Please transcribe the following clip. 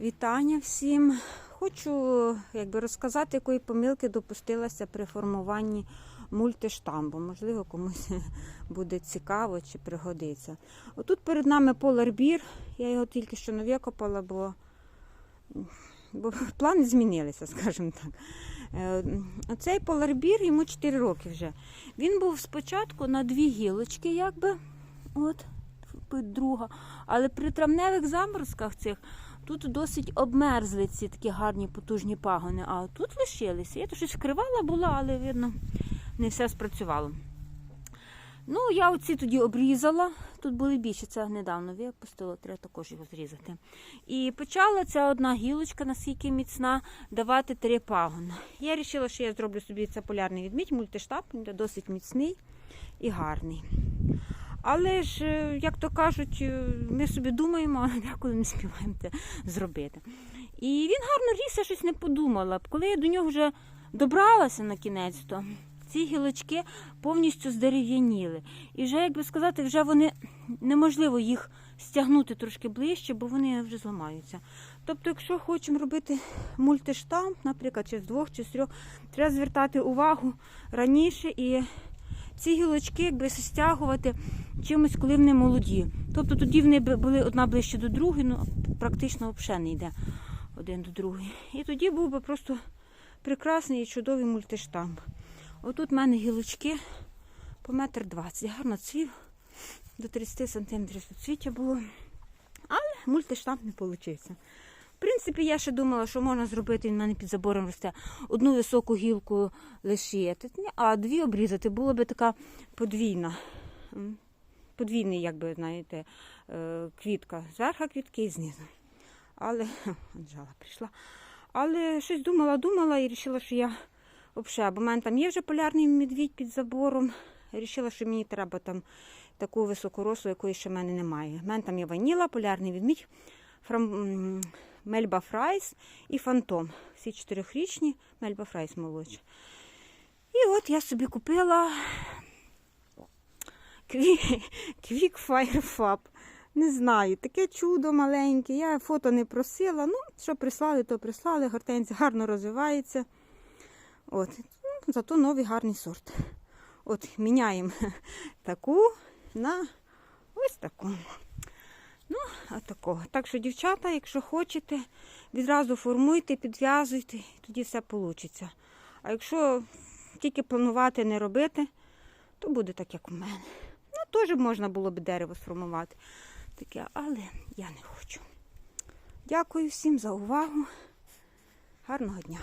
Вітання всім. Хочу якби, розказати, якої помилки допустилася при формуванні мультиштамбу. Можливо, комусь буде цікаво чи пригодиться. Отут перед нами поларбір. Я його тільки що не викопала, бо, бо плани змінилися, скажімо так. Е, Оцей поларбір йому 4 роки вже. Він був спочатку на дві гілочки, якби. От, друга. Але при травневих заморозках цих тут досить обмерзли ці такі гарні потужні пагони, а тут лишилися. Я то щось вкривала була, але видно, не все спрацювало. Ну, я оці тоді обрізала. Тут були більше, це недавно випустила, треба також його зрізати. І почала ця одна гілочка, наскільки міцна, давати три пагони. Я вирішила, що я зроблю собі це полярний відмідь, мультиштаб, він досить міцний і гарний. Але ж, е, як то кажуть, е, ми собі думаємо, але деколи не співаємо це зробити. І він гарно ріс, я щось не подумала. Коли я до нього вже добралася на кінець, то ці гілочки повністю здерев'яніли. І вже, як би сказати, вже вони неможливо їх стягнути трошки ближче, бо вони вже зламаються. Тобто, якщо хочемо робити мультиштамп, наприклад, чи з двох, чи з трьох, треба звертати увагу раніше і ці гілочки якби стягувати чимось, коли вони молоді. Тобто тоді вони були одна ближче до другої, ну практично взагалі не йде один до другої. І тоді був би просто прекрасний і чудовий мультиштамп. Отут в мене гілочки по метр двадцять. Гарно цвів, до 30 сантиметрів суцвіття було. Але мультиштамп не вийшов. В принципі, я ще думала, що можна зробити, він в мене під забором росте, одну високу гілку лишити, а дві обрізати, було би така подвійна. Подвійний, як би, знаєте, е, квітка. Зверху квітки і знизу. Але Анжела прийшла. Але щось думала, думала і вирішила, що я взагалі, бо в мене там є вже полярний медвідь під забором. Я вирішила, що мені треба там таку високорослу, якої ще в мене немає. У мене там є ваніла, полярний відмідь, фрам... Мельба Фрайс і Фантом. Всі чотирьохрічні, Мельба Фрайс молодша. І от я собі купила Quick Fire Fab. Не знаю, таке чудо маленьке. Я фото не просила. Ну, що прислали, то прислали. Гортензія гарно розвивається. От. Ну, зато новий гарний сорт. От, міняємо таку на ось таку. Такого. Так що, дівчата, якщо хочете, відразу формуйте, підв'язуйте, тоді все вийде. А якщо тільки планувати не робити, то буде так, як у мене. Ну, теж можна було б дерево сформувати. Таке, але я не хочу. Дякую всім за увагу. Гарного дня.